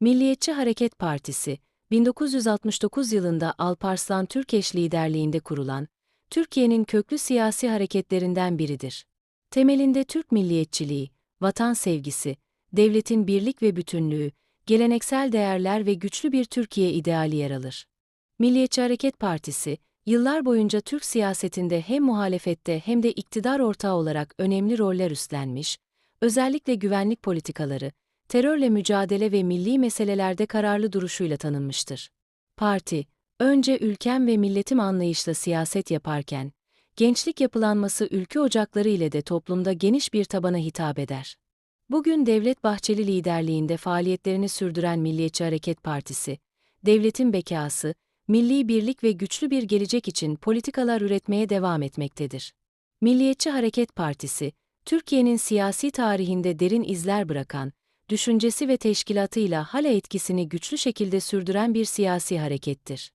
Milliyetçi Hareket Partisi, 1969 yılında Alparslan Türkeş liderliğinde kurulan, Türkiye'nin köklü siyasi hareketlerinden biridir. Temelinde Türk milliyetçiliği, vatan sevgisi, devletin birlik ve bütünlüğü, geleneksel değerler ve güçlü bir Türkiye ideali yer alır. Milliyetçi Hareket Partisi, yıllar boyunca Türk siyasetinde hem muhalefette hem de iktidar ortağı olarak önemli roller üstlenmiş, özellikle güvenlik politikaları, terörle mücadele ve milli meselelerde kararlı duruşuyla tanınmıştır. Parti, önce ülkem ve milletim anlayışla siyaset yaparken, gençlik yapılanması ülke ocakları ile de toplumda geniş bir tabana hitap eder. Bugün Devlet Bahçeli liderliğinde faaliyetlerini sürdüren Milliyetçi Hareket Partisi, devletin bekası, milli birlik ve güçlü bir gelecek için politikalar üretmeye devam etmektedir. Milliyetçi Hareket Partisi, Türkiye'nin siyasi tarihinde derin izler bırakan, düşüncesi ve teşkilatıyla hala etkisini güçlü şekilde sürdüren bir siyasi harekettir.